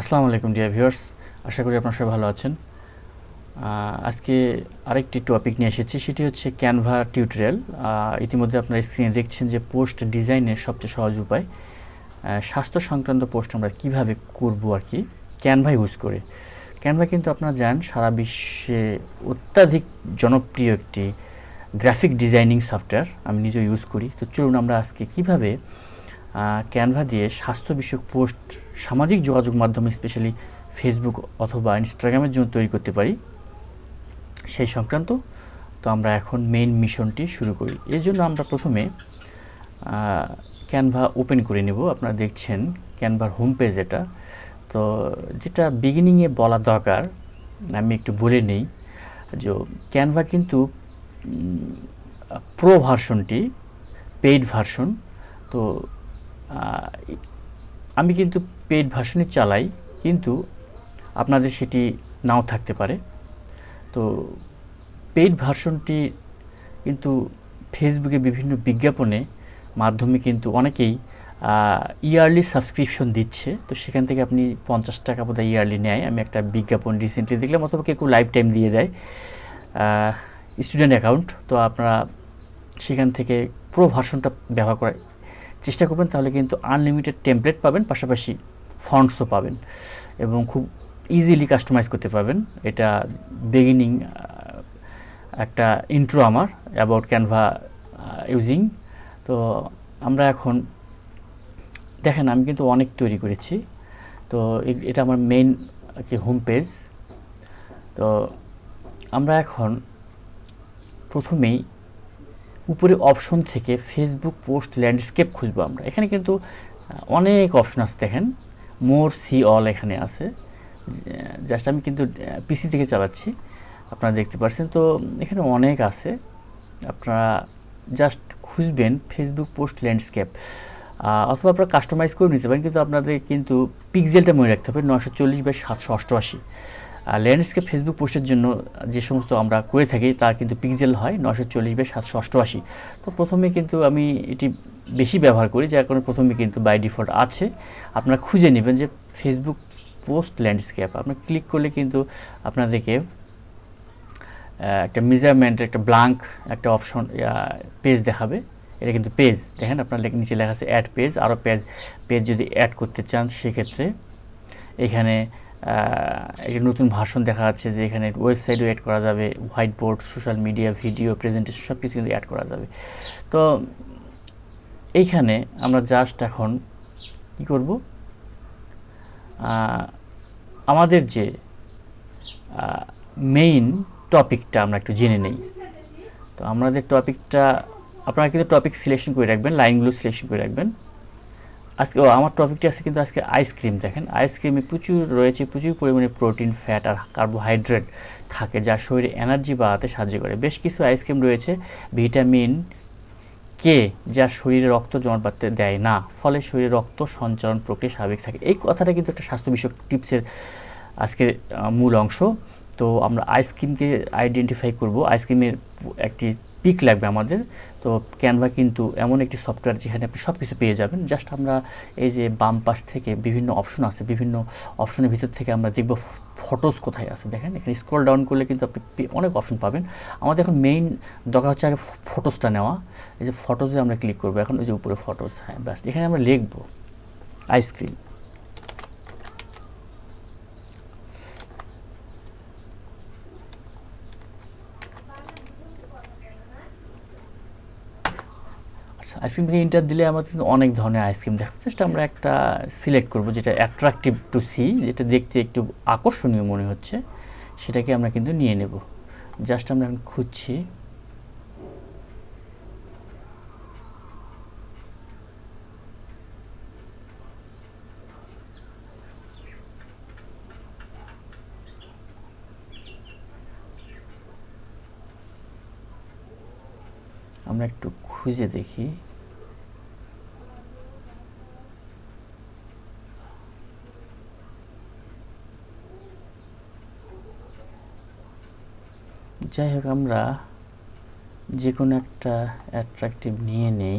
আসসালামু আলাইকুম dear viewers আশা করি আপনারা সবাই ভালো আছেন। আজকে আরেকটি টপিক নিয়ে এসেছি, সেটি হচ্ছে ক্যানভা টিউটোরিয়াল ইতিমধ্যে আপনারা স্ক্রিনে দেখছেন যে পোস্ট ডিজাইনের সবচেয়ে সহজ উপায়। স্বাস্থ্য সংক্রান্ত পোস্ট আমরা কীভাবে করব আর কি ক্যানভা ইউজ করে। ক্যানভা কিন্তু আপনারা জানেন, সারা বিশ্বে অত্যাধিক জনপ্রিয় একটি গ্রাফিক ডিজাইনিং সফটওয়্যার আমি নিজেও ইউজ করি। তো চলুন আমরা আজকে কীভাবে ক্যানভা দিয়ে স্বাস্থ্য বিষয়ক পোস্ট, সামাজিক যোগাযোগ মাধ্যমে স্পেশালি ফেসবুক অথবা ইনস্টাগ্রামের জন্য তৈরি করতে পারি। সেই সংক্রান্ত তো আমরা এখন মেইন মিশনটি শুরু করি। এর জন্য আমরা প্রথমে ক্যানভা ওপেন করে নেব। আপনারা দেখছেন ক্যানভার হোম পেজ এটা। তো যেটা বিগিনিংয়ে বলা দরকার, আমি একটু বলে নেই, যে ক্যানভা কিন্তু প্রো ভার্সনটি পেইড ভার্সন তো আমি কিন্তু পেইড ভার্সনই চালাই, কিন্তু আপনাদের সেটি নাও থাকতে পারে। তো পেইড ভার্সনটি কিন্তু ফেসবুকে বিভিন্ন বিজ্ঞাপনে মাধ্যমে কিন্তু অনেকেই ইয়ারলি সাবস্ক্রিপশন দিচ্ছে। তো সেখান থেকে আপনি পঞ্চাশ টাকা বোধহয় ইয়ারলি নেয়। আমি একটা বিজ্ঞাপন রিসেন্টলি দেখলাম, অথবা কেউ লাইফ টাইম দিয়ে দেয় স্টুডেন্ট অ্যাকাউন্ট তো আপনারা সেখান থেকে প্রো ভার্সনটা ব্যবহার করার চেষ্টা করবেন, তাহলে কিন্তু আনলিমিটেড টেমপ্লেট পাবেন, পাশাপাশি ফন্টসও পাবেন এবং খুব ইজিলি কাস্টমাইজ করতে পারবেন। এটা বিগিনিং একটা ইন্ট্রো আমার অ্যাবাউট ক্যানভা ইউজিং তো আমরা এখন, দেখেন আমি কিন্তু অনেক তৈরি করেছি। তো এটা আমার মেইন কি হোম পেজ তো আমরা এখন প্রথমেই উপরে অপশন থেকে ফেসবুক পোস্ট ল্যান্ডস্কেপ খুঁজবো আমরা। এখানে কিন্তু অনেক অপশন আছে দেখেন। মোর সি অল এখানে আছে। জাস্ট আমি কিন্তু পিসি থেকে চালাচ্ছি। আপনারা দেখতে পাচ্ছেন তো, এখানে অনেক আছে। আপনারা জাস্ট খুঁজবেন ফেসবুক পোস্ট ল্যান্ডস্কেপ অথবা আপনারা কাস্টমাইজ করে নিতে পারেন, কিন্তু আপনাদের কিন্তু পিক্সেলটা মনে রাখতে হবে নশো চল্লিশ বাই সাতশো অষ্টআশি। ল্যান্ডস্কেপ ফেসবুক পোস্টের জন্য যে সমস্ত আমরা করে থাকি, তার কিন্তু পিক্সেল হয় নশো চল্লিশ বাই সাতশো অষ্টআশি। তো প্রথমে কিন্তু আমি এটি বেশি ব্যবহার করি, যার কারণে প্রথমে কিন্তু বাই ডিফল্ট আছে। আপনারা খুঁজে নেবেন যে ফেসবুক পোস্ট ল্যান্ডস্কেপ আপনার ক্লিক করলে কিন্তু আপনাদেরকে একটা মেজারমেন্ট একটা ব্লাঙ্ক একটা অপশন পেজ দেখাবে। এটা কিন্তু পেজ দেখেন আপনার নিচে লেখা আছে অ্যাড পেজ আরও পেজ পেজ যদি অ্যাড করতে চান, সেক্ষেত্রে এখানে একটা নতুন ভাষণ দেখা যাচ্ছে যে এখানে ওয়েবসাইটও অ্যাড করা যাবে white board social media video presentation সব কিছু কিন্তু অ্যাড করা যাবে। তো এইখানে আমরা জাস্ট এখন কি করব? আমাদের যে মেইন টপিকটা আমরা একটু জেনে নেই। তো আমাদের টপিকটা আপনারা কিন্তু টপিক সিলেকশন করে রাখবেন লাইনগুলো সিলেকশন করে রাখবেন। আজকে, ও, আমার টপিকটি আছে কিন্তু আজকে আইসক্রিম দেখেন। আইসক্রিমে প্রচুর রয়েছে, প্রচুর পরিমাণে প্রোটিন ফ্যাট আর কার্বোহাইড্রেট থাকে, যা শরীরে এনার্জি বাড়াতে সাহায্য করে। বেশ কিছু আইসক্রিম রয়েছে ভিটামিন কে যা শরীরে রক্ত জমাট বাঁধতে দেয় না, ফলে শরীরে রক্ত সঞ্চালন প্রক্রিয়া স্বাভাবিক থাকে। এই কথাটা কিন্তু একটা স্বাস্থ্য বিষয়ক টিপসের আজকের মূল অংশ। তো আমরা আইসক্রিমকে আইডেন্টিফাই করব। আইসক্রিমের একটি পিক লাগবে আমাদের। তো ক্যানভা কিন্তু এমন একটি সফটওয়্যার যেখানে আপনি সব কিছু পেয়ে যাবেন। জাস্ট আমরা এই যে বাম পাশ থেকে বিভিন্ন অপশন আছে, বিভিন্ন অপশনের ভিতর থেকে আমরা দেখব ফটোস কোথায় আছে। দেখেন, এখানে স্ক্রল ডাউন করলে কিন্তু আপনি অনেক অপশন পাবেন। আমাদের এখন মেইন দরকার হচ্ছে আগে ফটোসটা নেওয়া। এই যে ফটোসে আমরা ক্লিক করব। এখন ওই যে উপরে ফটোস হ্যাঁ ব্যাস। এখানে আমরা লিখব আইসক্রিম আইসক্রিম থেকে ইন্টার দিলে আমরা কিন্তু অনেক ধরনের আইসক্রিম দেখা জাস্ট আমরা একটা সিলেক্ট করব যেটা অ্যাট্রাকটিভ টু সি যেটা দেখতে একটু আকর্ষণীয় মনে হচ্ছে সেটাকে আমরা কিন্তু নিয়ে নেব। জাস্ট আমরা এখন খুঁজছি। আমরা একটু খুঁজে দেখি। যাই হোক, আমরা যে কোনো একটা অ্যাট্রাকটিভ নিয়ে নেই।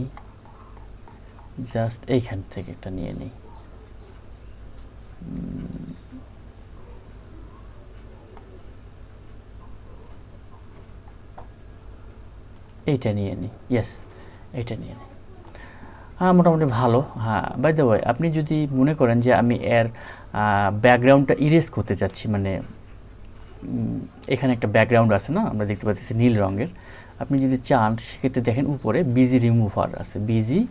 জাস্ট এইখান থেকে একটা নিয়ে নেই। এইটা নিয়ে নিই। ইয়েস এইটা নিয়ে নিই। হ্যাঁ মোটামুটি ভালো। হ্যাঁ বাই দ্য ওয়ে আপনি যদি মনে করেন যে আমি এর ব্যাকগ্রাউন্ডটা ইরেজ করতে চাচ্ছি মানে এখানে একটা ব্যাকগ্রাউন্ড আছে না? আমরা দেখতে পাচ্ছি নীল রঙের। আপনি যদি চান, সেক্ষেত্রে দেখেন উপরে বিজি রিমুভার আছে। বিজি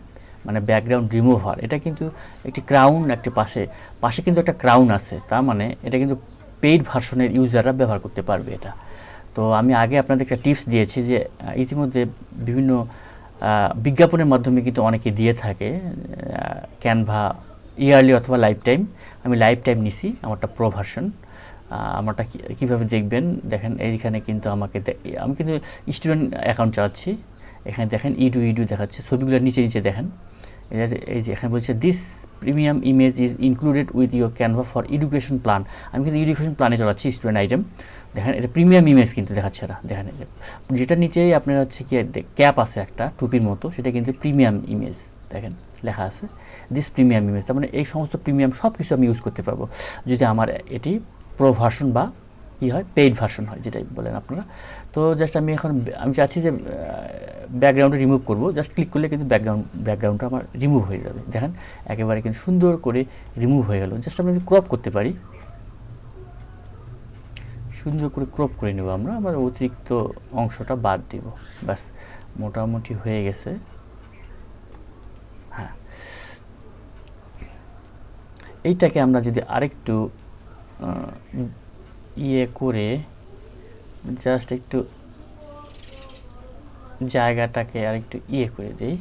মানে ব্যাকগ্রাউন্ড রিমুভার এটা কিন্তু একটি ক্রাউন একটি পাশে। পাশে কিন্তু একটা ক্রাউন আছে। তার মানে এটা কিন্তু পেইড ভার্সনের ইউজাররা ব্যবহার করতে পারবে এটা। তো আমি আগে আপনাদের একটা টিপস দিয়েছি যে ইতিমধ্যে বিভিন্ন বিজ্ঞাপনের মাধ্যমে কিন্তু অনেকে দিয়ে থাকে ক্যানভা ইয়ারলি অথবা লাইফ টাইম আমি লাইফ টাইম নিছি, আমারটা প্রো ভার্সন আমারটা কীভাবে দেখবেন? দেখেন, এইখানে কিন্তু আমাকে আমি কিন্তু স্টুডেন্ট অ্যাকাউন্ট চালাচ্ছি। এখানে দেখেন ইডু ইডু দেখাচ্ছে। ছবিগুলো নিচে নিচে দেখেন। এই যে- এখানে বলছে this premium image is included with your Canva for education plan আমি কিন্তু এডুকেশন প্ল্যানে চালাচ্ছি স্টুডেন্ট আইটেম দেখেন, এটা প্রিমিয়াম ইমেজ কিন্তু দেখাচ্ছে এরা। দেখেন। যেটা নিচেই আপনার হচ্ছে কি ক্যাপ আছে একটা, টুপির মতো, সেটা কিন্তু প্রিমিয়াম ইমেজ দেখেন, লেখা আছে। দিস প্রিমিয়াম ইমেজ তার মানে এই সমস্ত প্রিমিয়াম সব কিছু আমি ইউজ করতে পারব। যদি আমার এটি প্রো ভার্সন বা কী হয় পেইড ভার্সন হয়, যেটাই বলেন আপনারা। তো জাস্ট আমি এখন, আমি চাচ্ছি যে ব্যাকগ্রাউন্ডে রিমুভ করব। জাস্ট ক্লিক করলে কিন্তু ব্যাকগ্রাউন্ড ব্যাকগ্রাউন্ডটা আমার রিমুভ হয়ে যাবে। দেখেন, একেবারে কিন্তু সুন্দর করে রিমুভ হয়ে গেল। জাস্ট আমরা ক্রপ করতে পারি, সুন্দর করে ক্রপ করে নেব আমরা। আমার অতিরিক্ত অংশটা বাদ দিব। ব্যাস, মোটামুটি হয়ে গেছে। হ্যাঁ। এইটাকে আমরা যদি আরেকটু ইয়ে করে জাস্ট একটু জায়গাটাকে আরেকটু ইয়ে করে দিই।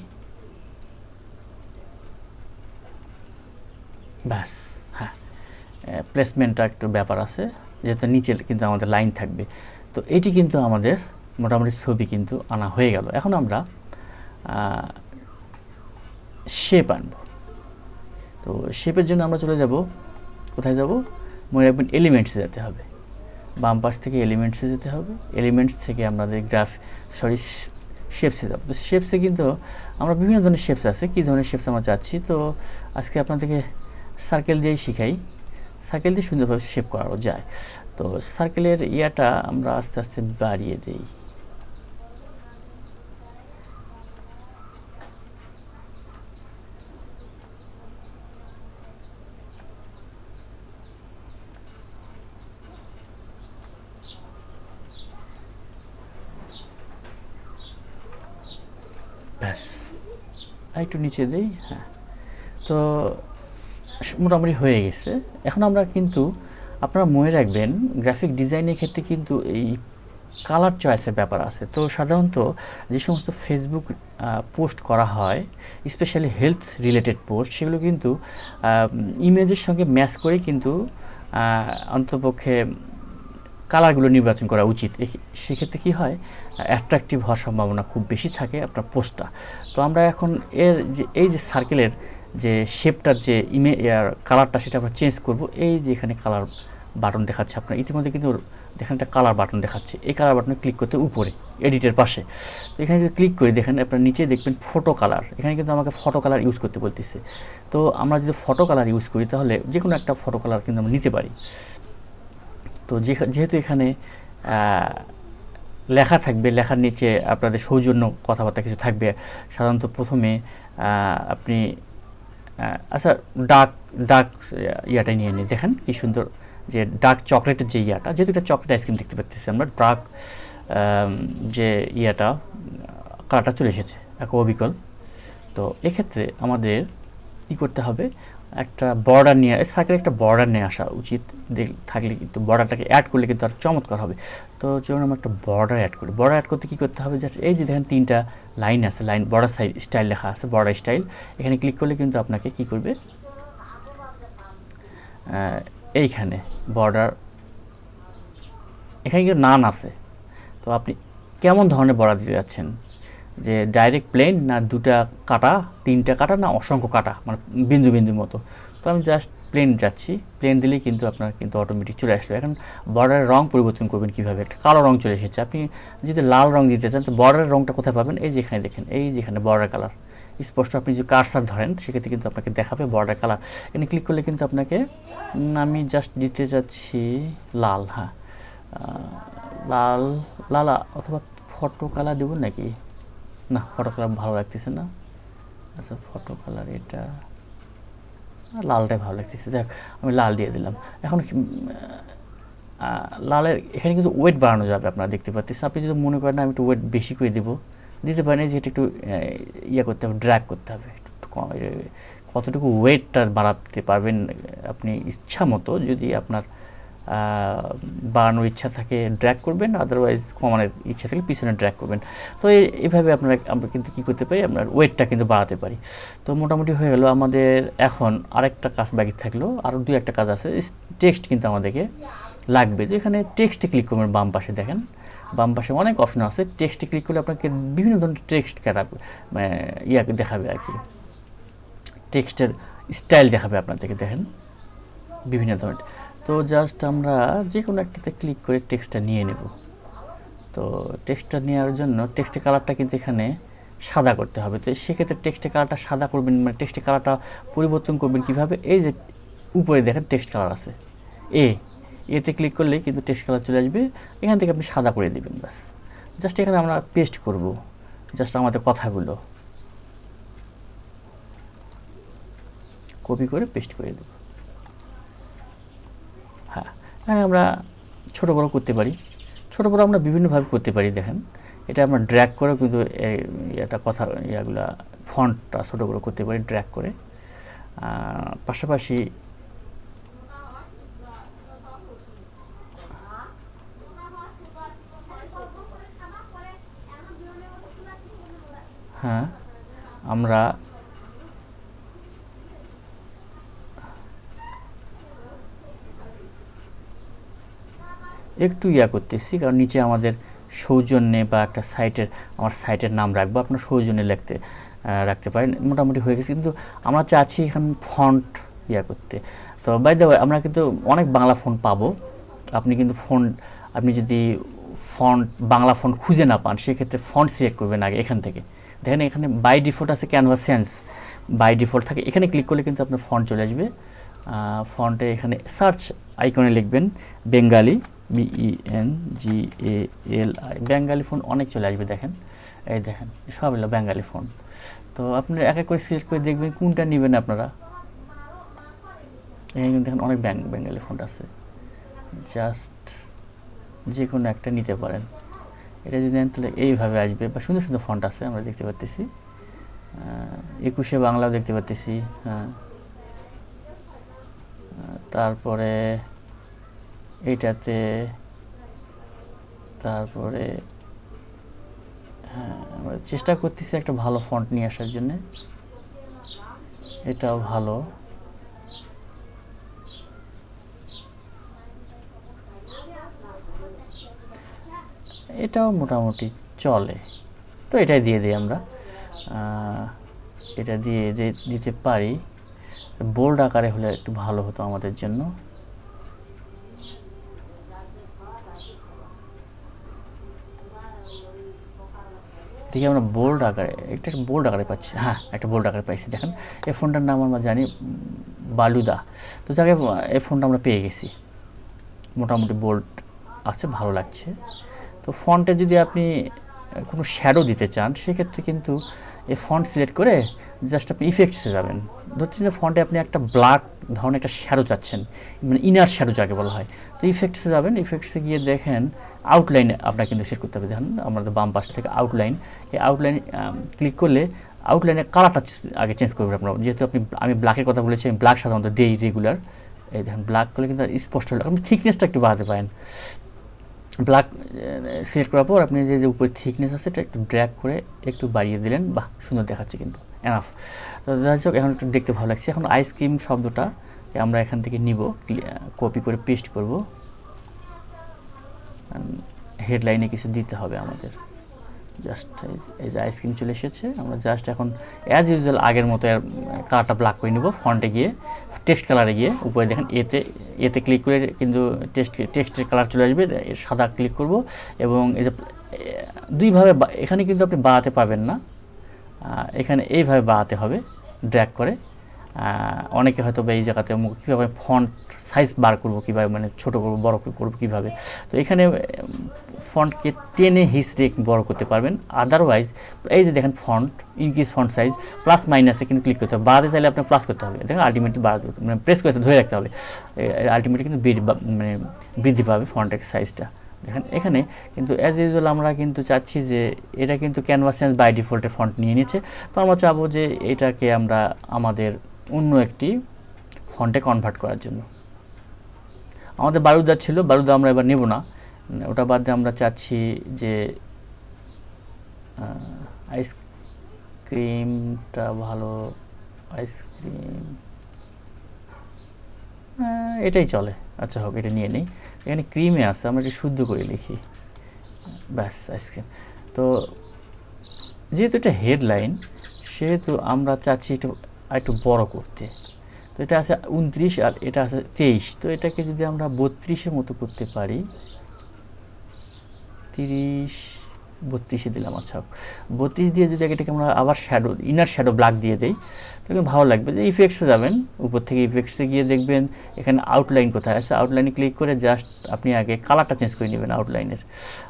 ব্যাস হ্যাঁ। প্লেসমেন্টটা একটু ব্যাপার আছে, যেহেতু নিচে কিন্তু আমাদের লাইন থাকবে। তো এটি কিন্তু আমাদের মোটামুটি ছবি কিন্তু আনা হয়ে গেল। এখন আমরা শেপ আনব। তো শেপের জন্য আমরা চলে যাব। কোথায় যাব? মনে রাখবেন এলিমেন্টসে যেতে হবে। বাম পাশ থেকে এলিমেন্টসে যেতে হবে। এলিমেন্টস থেকে আমাদের গ্রাফ সরি শেপসে যাব। তো শেপসে কিন্তু আমরা বিভিন্ন ধরনের শেপস আছে। কী ধরনের শেপস আমরা চাচ্ছি? তো আজকে আপনাদেরকে সার্কেল দিয়েই শিখাই। সার্কেল দিয়ে সুন্দরভাবে শেপ করানো যায়। তো সার্কেলের ইয়াটা আমরা আস্তে আস্তে বাড়িয়ে দিই ব্যাস আর একটু নিচে দিই হ্যাঁ। তো মোটামুটি হয়ে গেছে। এখন আমরা কিন্তু আপনারা মনে রাখবেন গ্রাফিক ডিজাইনের ক্ষেত্রে কিন্তু এই কালার চয়েসের ব্যাপার আছে। তো সাধারণত যে সমস্ত ফেসবুক পোস্ট করা হয় স্পেশালি হেলথ রিলেটেড পোস্ট সেগুলো কিন্তু ইমেজের সঙ্গে ম্যাচ করে কিন্তু আহ, অন্ততপক্ষে কালারগুলো নির্বাচন করা উচিত। সেক্ষেত্রে কী হয় অ্যাট্রাকটিভ হওয়ার সম্ভাবনা খুব বেশি থাকে আপনার পোস্টটা তো আমরা এখন এর যে, এই যে সার্কেলের যে শেপটার যে ইমে কালারটা সেটা আমরা চেঞ্জ করব। এই যে এখানে কালার বাটন দেখাচ্ছে আপনার, ইতিমধ্যে কিন্তু দেখেন একটা কালার বাটন দেখাচ্ছে। এই কালার বাটনে ক্লিক করতে উপরে এডিটের পাশে। তো এখানে যদি ক্লিক করি, দেখেন আপনার নিচে দেখবেন ফটো কালার এখানে কিন্তু আমাকে ফটো কালার ইউজ করতে বলতেছে। তো আমরা যদি ফটো কালার ইউজ করি, তাহলে যে কোনো একটা ফটো কালার কিন্তু আমরা নিতে পারি। তো যেহেতু এখানে লেখা থাকবে, লেখার নিচে আপনাদের সৌজন্য কথাবার্তা কিছু থাকবে, সাধারণত প্রথমে আপনি আচ্ছা ডার্ক ডার্ক ইয়াটা নিয়ে নিই দেখেন কি সুন্দর যে ডার্ক চকলেটের যে ইয়াটা, যেহেতু এটা চকলেট আইসক্রিম দেখতে পাচ্ছি আমরা ডার্ক যে ইয়াটা কালারটা চলে এসেছে, এক অবিকল। তো এক্ষেত্রে আমাদের কী করতে হবে? একটা বর্ডার নিয়ে সার্কেলে একটা বর্ডার নিয়ে আসা উচিত। থাকলে কিন্তু বর্ডারটাকে অ্যাড করলে কিন্তু আর চমৎকার হবে। তো চলুন আমরা একটা বর্ডার অ্যাড করি। বর্ডার অ্যাড করতে কী করতে হবে? জাস্ট এই যে দেখেন তিনটা লাইন আছে লাইন বর্ডার সাইড স্টাইল লেখা আছে বর্ডার স্টাইল এখানে ক্লিক করলে কিন্তু আপনাকে কী করবে? এইখানে বর্ডার এখানে কিন্তু নান আছে। তো আপনি কেমন ধরনের বর্ডার দিতে যাচ্ছেন? যে ডাইরেক্ট প্লেন না দুটা কাটা, তিনটা কাটা না অসংখ্য কাটা মানে বিন্দু বিন্দুর মতো। তো আমি জাস্ট প্লেন যাচ্ছি। প্লেন দিলেই কিন্তু আপনার কিন্তু অটোমেটিক চলে আসলো। এখন বর্ডারের রং পরিবর্তন করবেন কীভাবে? একটা কালো রং চলে এসেছে। আপনি যদি লাল রং দিতে চান, তো বর্ডারের রংটা কোথায় পাবেন? এই যেখানে দেখেন, এই যেখানে বর্ডার কালার স্পষ্ট আপনি যদি কারসার ধরেন সেক্ষেত্রে কিন্তু আপনাকে দেখাবে বর্ডার কালার এখানে ক্লিক করলে কিন্তু আপনাকে আমি জাস্ট দিতে যাচ্ছি লাল হ্যাঁ। লাল লাল অথবা ফটো কালার দেবো নাকি? না ফটো কালার ভালো লাগতেছে না। আচ্ছা ফটো কালার এটা লালটাই ভালো লাগতেছে। দেখ আমি লাল দিয়ে দিলাম। এখন লালের, এখানে কিন্তু ওয়েট বাড়ানো যাবে আপনারা দেখতে পাচ্ছেন আপনি যদি মনে করেন আমি একটু ওয়েট বেশি করে দেবো, দিতে পারেন যে এটা একটু ইয়ে করতে হবে ড্র্যাগ করতে হবে। একটু কতটুকু ওয়েটটা বাড়াতে পারবেন, আপনি ইচ্ছা মতো যদি আপনার বাড়ানোর ইচ্ছা থাকে ড্র্যাগ করবেন আদারওয়াইজ কমানোর ইচ্ছা থাকলে পিছনে ড্র্যাগ করবেন। তো এই- এইভাবে আপনারা, আমরা কিন্তু কী করতে পারি? আপনার ওয়েটটা কিন্তু বাড়াতে পারি। তো মোটামুটি হয়ে গেল আমাদের এখন আরেকটা কাজ বাকি থাকল আরও দুই একটা কাজ আছে। টেক্সট কিন্তু আমাদেরকে লাগবে। তো এখানে টেক্সটে ক্লিক করবেন বাম পাশে, দেখেন। বাম পাশে অনেক অপশন আছে। টেক্সটে ক্লিক করলে আপনাকে বিভিন্ন ধরনের টেক্সট কাটাবে মানে ইয়া দেখাবে আর কি। টেক্সটের স্টাইল দেখাবে আপনাদেরকে, দেখেন। বিভিন্ন ধরনের। তো জাস্ট আমরা যে কোনো একটাতে ক্লিক করে টেক্সটটা নিয়ে নেব। তো টেক্সটটা নেওয়ার জন্য টেক্সটের কালারটা কিন্তু এখানে সাদা করতে হবে। তো সেক্ষেত্রে টেক্সটের কালারটা সাদা করবেন মানে টেক্সটের কালারটা পরিবর্তন করবেন কীভাবে? এই যে উপরে দেখেন টেক্সট কালার আছে। এ এতে ক্লিক করলেই কিন্তু টেক্সট কালার চলে আসবে। এখান থেকে আপনি সাদা করে দিবেন ব্যাস। জাস্ট এখানে আমরা পেস্ট করব জাস্ট আমাদের কথাগুলো। কপি করে পেস্ট করে দেব। এখানে আমরা ছোটো বড়ো করতে পারি। ছোটো বড় আমরা বিভিন্নভাবে করতে পারি, দেখেন। এটা আমরা ড্র্যাগ করে কিন্তু এটা কথা, ইয়াগুলা ফন্টটা ছোটো বড়ো করতে পারি ড্র্যাগ করে। পাশাপাশি হ্যাঁ আমরা একটু ইয়া করতেছি, কারণ নিচে আমাদের সৌজন্যে বা একটা সাইটের আমার সাইটের নাম রাখব, আপনার সৌজন্যে লিখতে রাখতে পারেন, মোটামুটি হয়ে গেছে। কিন্তু আমরা চাচ্ছি এখানে ফন্ট ইয়া করতে। তো বাই দ্য আমরা কিন্তু অনেক বাংলা ফোন পাবো। আপনি কিন্তু ফোন আপনি যদি ফন্ট বাংলা ফন্ট খুঁজে না পান, সেক্ষেত্রে ফন্ট সিলেক্ট করবেন আগে এখান থেকে। দেখেন এখানে বাই ডিফল্ট আছে ক্যানভাস সেন্স বাই ডিফল্ট থাকে, এখানে ক্লিক করলে কিন্তু আপনার ফন্ট চলে আসবে। ফন্টে এখানে সার্চ আইকনে লিখবেন Bengali B E N G A L I Bengali font অনেক চলে আসবে, দেখেন। এই দেখেন, সব এলো বেঙ্গালি ফোন তো আপনারা এক এক করে সিলেক্ট করে দেখবেন কোনটা নেবেন আপনারা। এখানে দেখেন, অনেক ব্যাং বেঙ্গালি ফোন আছে। জাস্ট যে কোনো একটা নিতে পারেন। এটা যদি নেন, তাহলে এইভাবে আসবে। বা সুন্দর সুন্দর ফন্ট আছে, আমরা দেখতে পাচ্তেছি একুশে বাংলাও দেখতে পাচ্তেছি হ্যাঁ। তারপরে এইটাতে তারপরে হ্যাঁ আমরা চেষ্টা করতেছি একটা ভালো ফন্ট নিয়ে আসার জন্যে। এটাও ভালো। এটাও মোটামুটি চলে। তো এটাই দিয়ে দিই আমরা। এটা দিয়ে দিতে পারি। বোল্ড আকারে হলে একটু ভালো হতো আমাদের জন্য। দেখি আমরা বোল্ড আকারে, একটা বোল্ড আকারে পাচ্ছি। হ্যাঁ একটা বোল্ড আকারে পাইছি। দেখেন, এই ফোনটার নাম আমরা জানি বালুদা। তো যাকে, এই ফোনটা আমরা পেয়ে গেছি। মোটামুটি বোল্ড আছে, ভালো লাগছে। তো ফন্টে যদি আপনি কোনো শ্যাডো দিতে চান, সেক্ষেত্রে কিন্তু এই ফন্ট সিলেক্ট করে জাস্ট আপনি ইফেক্টসে যাবেন। ধরছেন যে ফন্টে আপনি একটা ব্ল্যাক ধরনের একটা শ্যাডো চাচ্ছেন মানে ইনার শ্যাডো যাকে বলা হয়। তো ইফেক্টসে যাবেন ইফেক্টসে গিয়ে দেখেন আউটলাইন আপনার কিন্তু সেট করতে হবে। দেখেন আমাদের বাম পাশ থেকে আউটলাইন এই আউটলাইন ক্লিক করলে আউটলাইনের কালারটা আগে চেঞ্জ করবেন আপনার। যেহেতু আপনি আমি ব্ল্যাকের কথা বলেছি, আমি ব্ল্যাক সাধারণত দেই রেগুলার এই দেখেন ব্ল্যাক করলে কিন্তু স্পষ্ট হলো। আপনি থিকনেসটা একটু বাড়াতে পারেন। ব্ল্যাক সিলেক্ট করার পর আপনি যে যে উপরে থিকনেস আছে সেটা একটু ড্র্যাগ করে একটু বাড়িয়ে দিলেন। বাহ, সুন্দর দেখাচ্ছে কিন্তু। এনাফ তো হোক, এখন একটু দেখতে ভালো লাগছে। এখন আইসক্রিম শব্দটা আমরা এখান থেকে নিব কপি করে পেস্ট করব। হেডলাইনে কিছু দিতে হবে আমাদের। জাস্ট এই যে আইসক্রিম চলে এসেছে, আমরা জাস্ট এখন অ্যাজ ইউজুয়াল আগের মতো কালারটা ব্ল্যাক করে নেব ফন্টে গিয়ে টেক্সট কালারে গিয়ে। উপরে দেখেন এতে এতে ক্লিক করে কিন্তু টেক্সট টেক্সটের কালার চলে আসবে সাদা ক্লিক করব। এবং এই যে দুইভাবে এখানে কিন্তু আপনি বাড়াতে পারবেন না। এখানে এইভাবে বাড়াতে হবে ড্র্যাগ করে। অনেকে হয়তো বা এই জায়গাতে কীভাবে ফন্ট সাইজ বার করব, কীভাবে মানে ছোটো করব, বড়ো করব, কীভাবে? তো এখানে ফন্টকে টেনে হিসড়ে বড় করতে পারবেন। আদারওয়াইজ এই যে দেখেন font increase font size plus মাইনাসে কিন্তু ক্লিক করতে হবে। বাড়াতে চাইলে আপনার প্লাস করতে হবে। দেখেন আলটিমেটলি বাড়াতে মানে প্রেস করতে ধরে রাখতে হবে। আলটিমেটলি কিন্তু মানে বৃদ্ধি পাবে ফন্টের সাইজটা দেখেন, এখানে কিন্তু অ্যাজ ইউজুয়াল আমরা কিন্তু চাচ্ছি যে এটা কিন্তু ক্যানভাস চেঞ্জ বাই ডিফল্টে ফন্ট নিয়ে নিচ্ছে। তো আমরা চাবো যে এটাকে আমরা আমাদের অন্য একটি ফন্টে কনভার্ট করার জন্য। আমাদের বারুদা ছিল বারুদা আমরা এবার নেব না। ওটা বাদ আমরা চাচ্ছি যে আইসক্রিমটা ভালো আইসক্রিম এটাই চলে। আচ্ছা হোক, এটা নিয়ে নিই। এখানে ক্রিমে আছে, আমরা এটা শুদ্ধ করে লিখি। ব্যাস আইসক্রিম তো, যেহেতু এটা হেডলাইন সেহেতু আমরা চাচ্ছি একটু একটু বড় করতে। তো এটা আছে উনত্রিশ আর এটা আছে তেইশ। তো এটাকে যদি আমরা বত্রিশের মতো করতে পারি, তিরিশ, বত্রিশে দিলাম আচ্ছা। বত্রিশ দিয়ে যদি এটাকে আমরা আবার শ্যাডো ইনার শ্যাডো ব্ল্যাক দিয়ে দেই তখন ভালো লাগবে যে ইফেক্টসে যাবেন। উপর থেকে ইফেক্টসে গিয়ে দেখবেন, এখানে আউটলাইন কোথায় আছে। আউটলাইনে ক্লিক করে জাস্ট আপনি আগে কালারটা চেঞ্জ করে নেবেন আউটলাইনের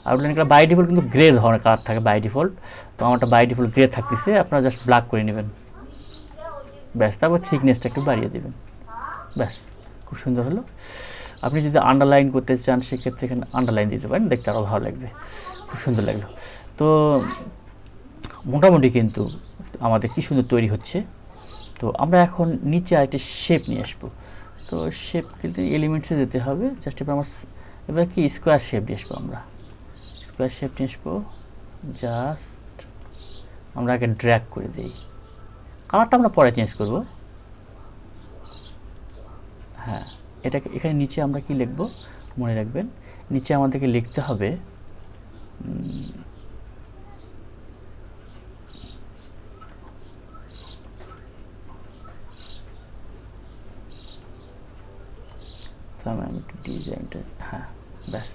আউটলাইন কালার বাই ডিফল্ট কিন্তু গ্রে ধরনের কালার থাকে বাই ডিফল্ট তো আমারটা বাই ডিফল্ট গ্রে থাকতেছে, আপনারা জাস্ট ব্ল্যাক করে নেবেন। ব্যাস তারপর থিকনেসটা একটু বাড়িয়ে দেবেন। ব্যাস, খুব সুন্দর হলো। আপনি যদি আন্ডারলাইন করতে চান, সেক্ষেত্রে এখানে আন্ডারলাইন দিতে পারেন, দেখতে আরও ভালো লাগবে। খুব সুন্দর লাগল। তো মোটামুটি কিন্তু আমাদের কী সুন্দর তৈরি হচ্ছে। তো আমরা এখন নিচে আরেকটি শেপ নিয়ে আসব। তো শেপ কিন্তু এলিমেন্টসে যেতে হবে জাস্ট এবার আমার এবার কি স্কোয়ার শেপ নিয়ে আসব আমরা? স্কোয়ার শেপ নিয়ে আসব জাস্ট আমরা আগে ড্র্যাক করে দিই। কালারটা আমরা পরে চেঞ্জ করব। হ্যাঁ এটাকে এখানে নিচে আমরা কি লিখব? মনে রাখবেন, নিচে আমাদেরকে লিখতে হবে ডিজাইনটা হ্যাঁ ব্যাস।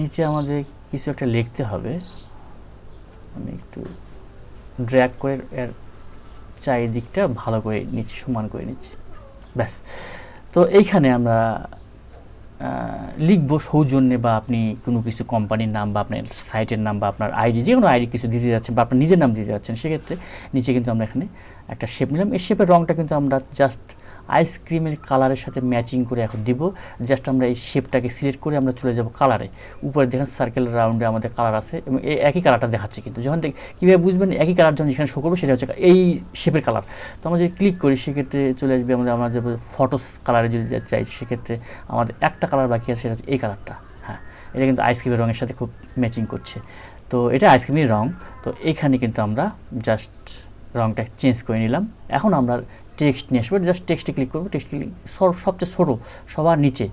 নিচে আমাদের কিছু একটা লিখতে হবে। আমি একটু ড্র্যাগ করে চারিদিকটা ভালো করে নিচ্ছি, সমান করে নিচ্ছি। ব্যাস। তো এইখানে আমরা লিখব সৌজন্যে বা আপনি কোনো কিছু কোম্পানির নাম বা আপনার সাইটের নাম বা আপনার আইডি যে কোনো আইডি কিছু দিতে যাচ্ছেন বা আপনার নিজের নাম দিতে যাচ্ছেন, সেক্ষেত্রে নিচে কিন্তু আমরা এখানে একটা শেপ নিলাম। এই শেপের রঙটা কিন্তু আমরা জাস্ট আইসক্রিমের কালারের সাথে ম্যাচিং করে এখন দিব। জাস্ট আমরা এই শেপটাকে সিলেক্ট করে আমরা চলে যাব কালারে উপরে দেখেন সার্কেল রাউন্ডে আমাদের কালার আছে এবং এই একই কালারটা দেখাচ্ছে কিন্তু। যখন দেখ, কীভাবে বুঝবেন একই কালার যখন যেখানে শো করবে, সেটা হচ্ছে এই শেপের কালার তো আমরা যদি ক্লিক করি, সেক্ষেত্রে চলে আসবে আমাদের আমাদের ফটোস কালারে যদি চাই, সেক্ষেত্রে আমাদের একটা কালার বাকি আছে, সেটা হচ্ছে এই কালারটা হ্যাঁ এটা কিন্তু আইসক্রিমের রঙের সাথে খুব ম্যাচিং করছে। তো এটা আইসক্রিমের রং। তো এইখানে কিন্তু আমরা জাস্ট রংটা চেঞ্জ করে নিলাম। এখন আমরা টেক্সট নিয়ে আসব জাস্ট টেক্সটে ক্লিক করব টেক্সট ক্লিক সবচেয়ে ছোটো, সবার নিচে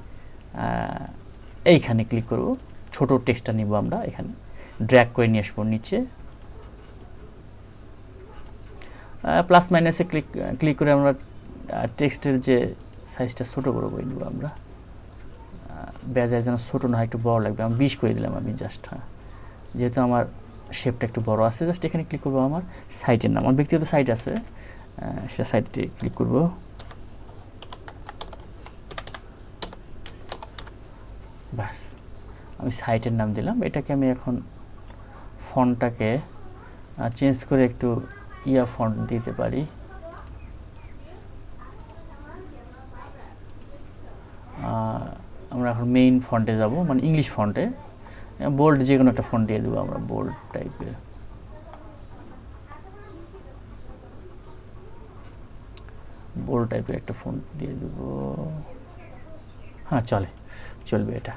এইখানে ক্লিক করব, ছোট টেক্সটটা নিব আমরা, এখানে ড্র্যাগ করে নিয়ে আসব নিচে প্লাস মাইনাসে ক্লিক ক্লিক করে আমরা টেক্সটের যে সাইজটা ছোটো করে করে নেব আমরা বেজায় যেন ছোটো না একটু বড় লাগবে, আমি বিশ করে দিলাম আমি জাস্ট হ্যাঁ যেহেতু আমার শেপটা একটু বড় আছে জাস্ট এখানে ক্লিক করব আমার সাইটের নাম, আমার ব্যক্তিগত সাইট আছে আহ, সেটা সাইটে ক্লিক করব। ব্যাস আমি সাইটের নাম দিলাম। এটাকে আমি এখন ফন্টটাকে চেঞ্জ করে একটু ইয়া ফন্ট দিতে পারি। আমরা এখন মেইন ফন্টে যাব মানে ইংলিশ ফন্টে বোল্ড যে কোনো একটা ফন্ট দিয়ে দেবো আমরা বোল্ড টাইপের বোল্ড টাইপের একটা ফোন দিয়ে দেবো। হ্যাঁ চলে, চলবে এটা।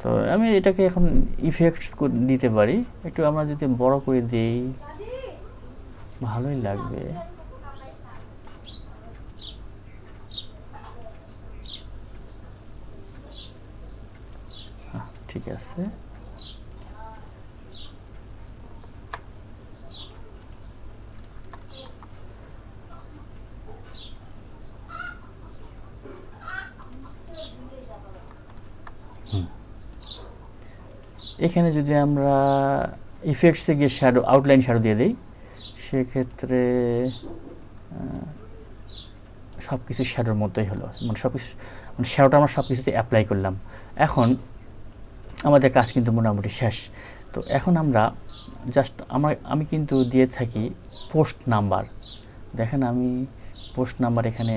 তো আমি এটাকে এখন ইফেক্টস দিতে পারি। একটু আমরা যদি বড় করে দিই, ভালোই লাগবে। ঠিক আছে। এখানে যদি আমরা ইফেক্টসে গিয়ে শ্যাডো আউটলাইন শ্যাডো দিয়ে দিই, সেক্ষেত্রে সব কিছু শ্যাডোর মধ্যেই হলো। মানে সব কিছু মানে শ্যাডোটা আমরা সব কিছুতে অ্যাপ্লাই করলাম। এখন আমাদের কাজ কিন্তু মোটামুটি শেষ। তো এখন আমরা জাস্ট আমার, আমি কিন্তু দিয়ে থাকি পোস্ট নাম্বার দেখেন আমি পোস্ট নাম্বার এখানে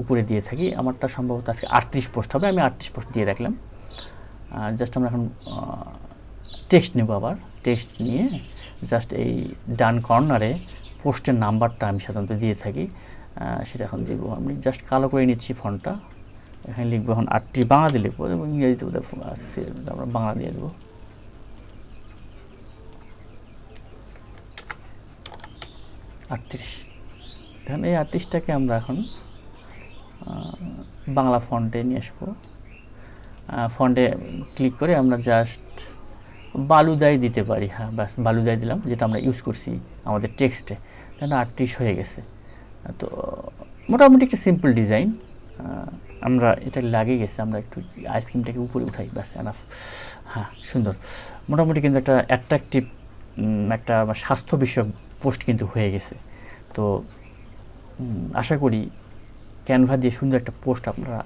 উপরে দিয়ে থাকি। আমারটা সম্ভবত আজকে আটত্রিশ পোস্ট হবে। আমি আটত্রিশ পোস্ট দিয়ে রাখলাম। জাস্ট আমরা এখন টেক্সট নেব আবার, টেক্সট নিয়ে জাস্ট এই ডান কর্নারে পোস্টের নাম্বারটা আমি সাধারণত দিয়ে থাকি সেটা এখন দেবো আমি। জাস্ট কালো করে নিচ্ছি ফোনটা, এখানে লিখব এখন আটটি বাংলা দিয়ে লিখব এবং ইংরেজিতে ফো- আমরা বাংলা দিয়ে দেবো। আটত্রিশ। দেখেন এই আটত্রিশটাকে আমরা এখন বাংলা ফন্টে নিয়ে আসব। ফন্টে ক্লিক করে আমরা জাস্ট বালুদাই দিতে পারি হ্যাঁ ব্যাস বালুদাই দিলাম, যেটা আমরা ইউজ করছি আমাদের টেক্সটে তাহলে আটত্রিশ হয়ে গেছে। তো মোটামুটি একটা সিম্পল ডিজাইন আমরা এটা লাগিয়ে গেছে, আমরা একটু আইসক্রিমটাকে উপরে উঠাই, ব্যাস এনাফ হ্যাঁ সুন্দর। মোটামুটি কিন্তু একটা অ্যাট্রাকটিভ একটা স্বাস্থ্য বিষয়ক পোস্ট কিন্তু হয়ে গেছে। তো আশা করি ক্যানভা দিয়ে সুন্দর একটা পোস্ট আপনারা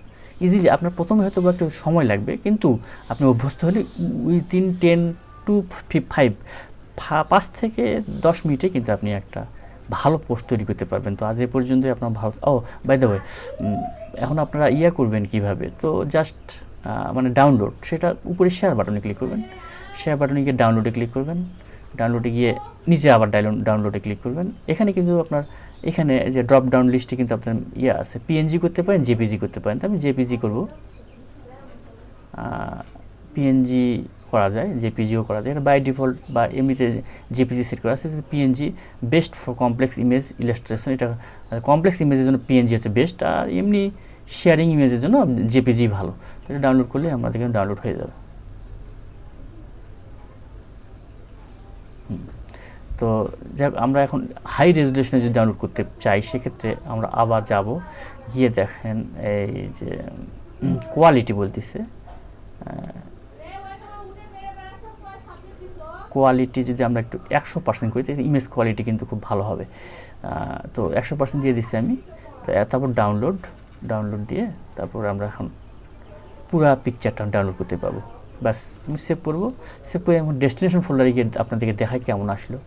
ইজিলি আপনার প্রথমে হয়তো একটু সময় লাগবে, কিন্তু আপনি অভ্যস্ত হলে উইদিন টেন টু ফাইভ পাঁচ থেকে দশ মিনিটে কিন্তু আপনি একটা ভালো পোস্ট তৈরি করতে পারবেন। তো আজ এ পর্যন্তই আপনার ভালো, ও বাই দ্য এখন আপনারা ইয়া করবেন কীভাবে? তো জাস্ট মানে ডাউনলোড সেটা উপরে শেয়ার বাটনে ক্লিক করবেন। শেয়ার বাটনে গিয়ে ডাউনলোডে ক্লিক করবেন। ডাউনলোডে গিয়ে নিচে আবার ডাউনলোডে ক্লিক করবেন। এখানে কিন্তু আপনার এখানে যে ড্রপ ডাউন লিস্টে কিন্তু আপনার ইয়ে আছে। পিএনজি করতে পারেন জেপিজি করতে পারেন। তো আমি জেপিজি করব। পিএনজি করা যায় জেপিজিও করা যায়। বাই ডিফল্ট বা এমনিতে জেপিজি সেট করা আছে। PNG best for complex image illustration এটা কমপ্লেক্স ইমেজের জন্য পিএনজি হচ্ছে বেস্ট আর এমনি শেয়ারিং ইমেজের জন্য জেপিজি ভালো। এটা ডাউনলোড করলে আমাদের ডাউনলোড হয়ে যাবে হুম। তো যাক, আমরা এখন হাই রেজলিউশনে যদি ডাউনলোড করতে চাই, সেক্ষেত্রে আমরা আবার যাব। গিয়ে দেখেন এই যে কোয়ালিটি বলতেছে। কোয়ালিটি যদি আমরা একটু একশো পার্সেন্ট করি, তাহলে ইমেজ কোয়ালিটি কিন্তু খুব ভালো হবে। তো একশো পার্সেন্ট দিয়ে দিচ্ছি আমি। তো তারপর ডাউনলোড ডাউনলোড দিয়ে তারপর আমরা এখন পুরা পিকচারটা ডাউনলোড করতে পারব। ব্যাস আমি সেভ করব। সেভ করে এখন ডেস্টিনেশন ফোল্ডারে গিয়ে আপনাদেরকে দেখাই কেমন আসলো।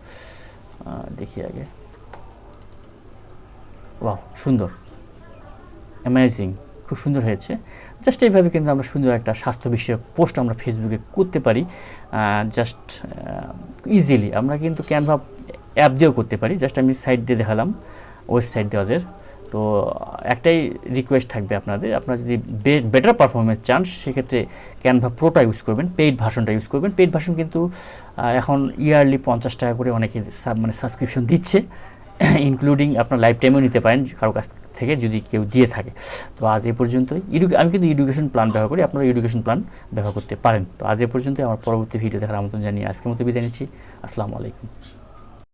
দেখি আগে। বাহ সুন্দর। অ্যামেজিং খুব সুন্দর হয়েছে। জাস্ট এইভাবে কিন্তু আমরা সুন্দর একটা স্বাস্থ্য বিষয়ক পোস্ট আমরা ফেসবুকে করতে পারি। জাস্ট ইজিলি আমরা কিন্তু ক্যানভা অ্যাপ দিয়েও করতে পারি। জাস্ট আমি সাইট দিয়ে দেখালাম ওয়েবসাইট দিয়ে ওদের তো একটাই রিকোয়েস্ট থাকবে আপনাদের। আপনারা যদি বেটার পারফরমেন্স চান, সেক্ষেত্রে ক্যানভা প্রোটা ইউজ করবেন পেইড ভার্সনটা ইউজ করবেন। পেইড ভার্সন কিন্তু এখন ইয়ারলি পঞ্চাশ টাকা করে অনেকে মানে সাবস্ক্রিপশন দিচ্ছে ইনক্লুডিং আপনার লাইফ টাইমেও নিতে পারেন কারও কাছ থেকে যদি কেউ দিয়ে থাকে। তো আজ এ পর্যন্তই। আমি কিন্তু এডুকেশন প্ল্যান ব্যবহার করি, আপনারা এডুকেশন প্ল্যান ব্যবহার করতে পারেন। তো আজ এ পর্যন্তই, আমার পরবর্তী ভিডিও দেখার আমন্ত্রণ জানিয়ে আজকের মতো বিদায় নিচ্ছি। আসসালামু আলাইকুম।